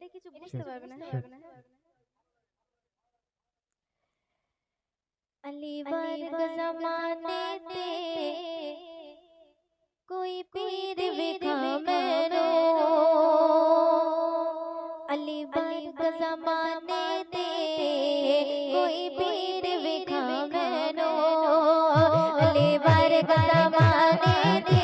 এটা কিছু বুঝতে পারবে না শেখ। अली वर्ग जमाने ते कोई पीर विखा मैनो अली वर्ग जमाने ते कोई पीर विखा मैनो अली वर्ग जमाने ते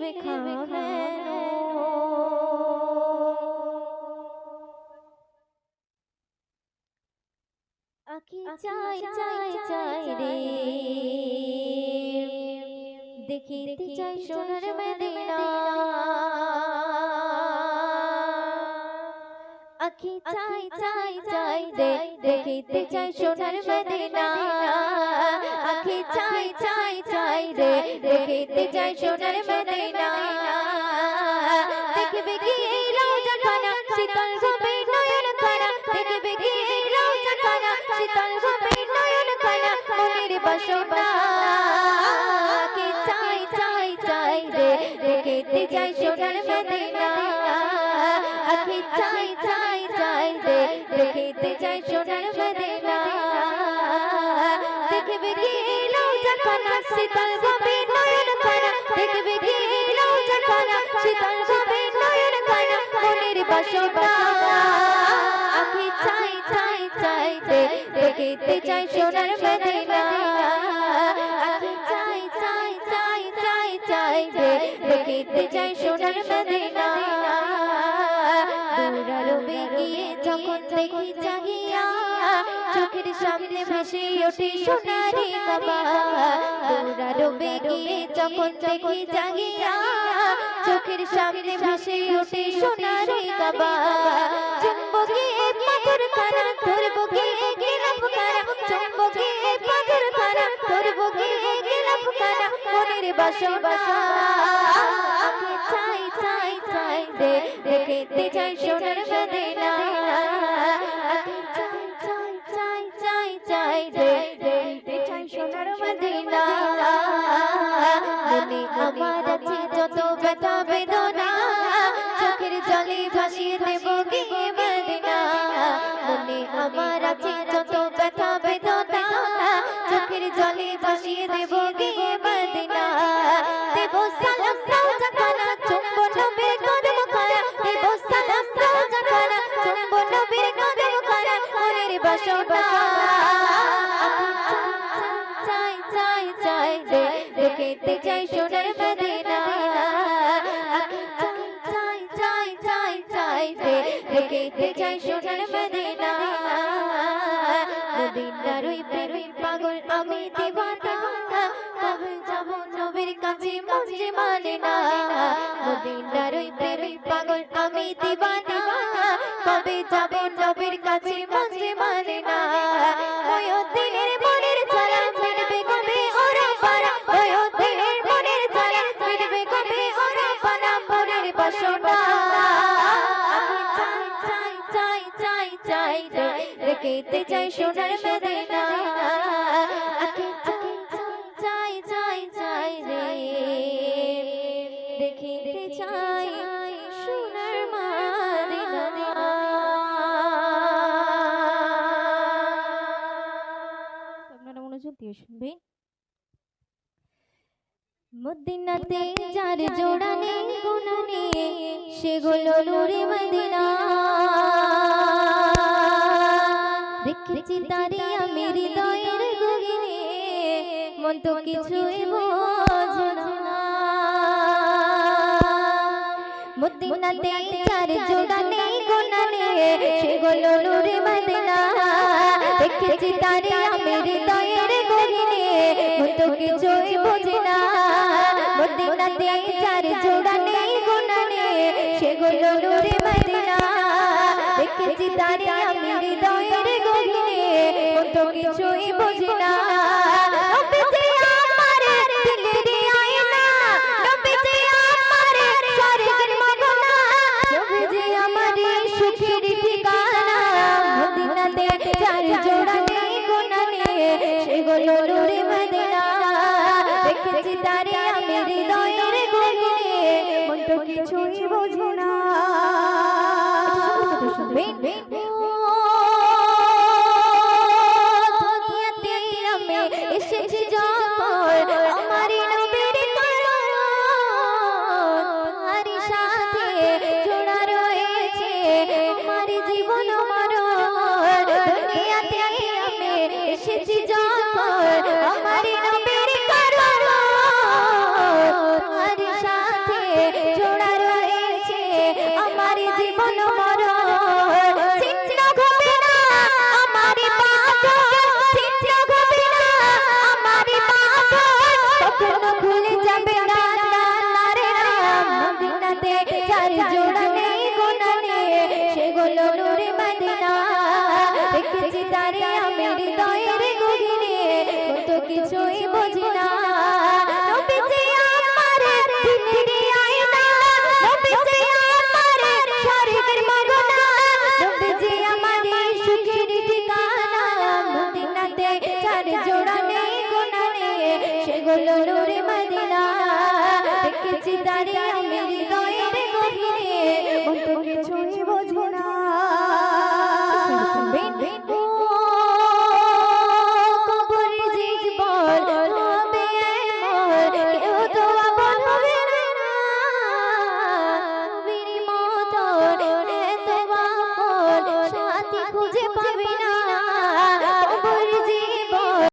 বেখানো আকি চাই চাই চাই রে। দেখিতে চাই সোনার মেদিনা আখি চাই চাই চাই রে দেখিতে চাই সোনার মদিনা আখি চাই চাই চাই রে দেখিতে চাই সোনার মদিনা দেখবে কি এই রওজা খানা শীতল ঘুমে নয়ন খানা দেখবে কি এই রওজা খানা শীতল ঘুমে নয়ন খানা মনের বাসনা কি চাই চাই চাই রে দেখিতে চাই সোনার মদিনা আখি চাই চাই চাই শীতল ঘুমে নয়ন খানা দেখবে কি রওজা খানা শীতল ঘুমে নয়ন খানা মনের বাসনা। আখি চাই চাই চাই দেখিতে চাই সোনার মদিনা আখি চাই চাই চাই চাই চাই দেখিতে চাই সোনার মদিনা দূরালো বেগিয়ে যখন দেখি জাগিয়া চোখের সামনে ভেসে ওঠে সোনারি দূরালো বেগিয়ে যখন দেখি জাগিয়া চোখের সামনে ভেসে ওঠে সোনারি কাবা চুম্বকে ধরবো চুম্বকে ধরবো মনের চাই চাই দেখিতে চাই সোনার মদিনা চাই চাই চাই চাই চাই রে চাই সোনার মদিনা মনে আমার আছে যত ব্যথা বেদনা, চোখের জলে ভাসিয়ে দেব গিয়ে মদিনা মনে আমার আছে যত ব্যথা বেদনা, চোখের জলে ভাসিয়ে দেব দেখতে চাই সোনার মদিনা। মদিনার ওই প্রেমে পাগল আমি দিবানা। তবে যাব নবীর কাছে মাঝে মানে না মদিনার ওই প্রেমে পাগল আমি দিবানা। তবে যাব নবীর কাছে মাঝে মানে না চাই চাই রেখেতে চাই সোনার মদিনা আকে চাই চাই চাই চাই রে। দেখিতে চাই সোনার মদিনা আপনারা মনোযোগ দিয়ে শুনবেন। মদিনাতে যার জোড়া নেই গুণা নেই সেগুলো নুরে মদিনা। দেখেছি তারে আমি হৃদয়ের গগিনে, মন তো কিছুই বোঝে না। মদিনাতে যার জোড়া নেই গুণা নেই সেগুলো নুরে মদিনা দেখেছি তারে আমি হৃদয়ের গগিনে, মন তো কিছুই বোঝে না। মদিনাতে যার জোড়া নেই গুণা নেই সেগুলো নুরে মদিনা। দেখেছি তারে আমি হৃদয়ের সুখের ঠিকানা মদিনাতে চার জোড়া নেই গুণা নেই সেগুলো নুরে মদিনা। দেখেছি তারে আমি হৃদয়ের গহিনে মন তো কিছুই বুঝি না। নূরে মদিনা দেখেছি তারে আমি হৃদয়ের গহিনে কত কিছুই বুঝি না। সেগুলো নূরে মদিনা দেখেছি তারে আমি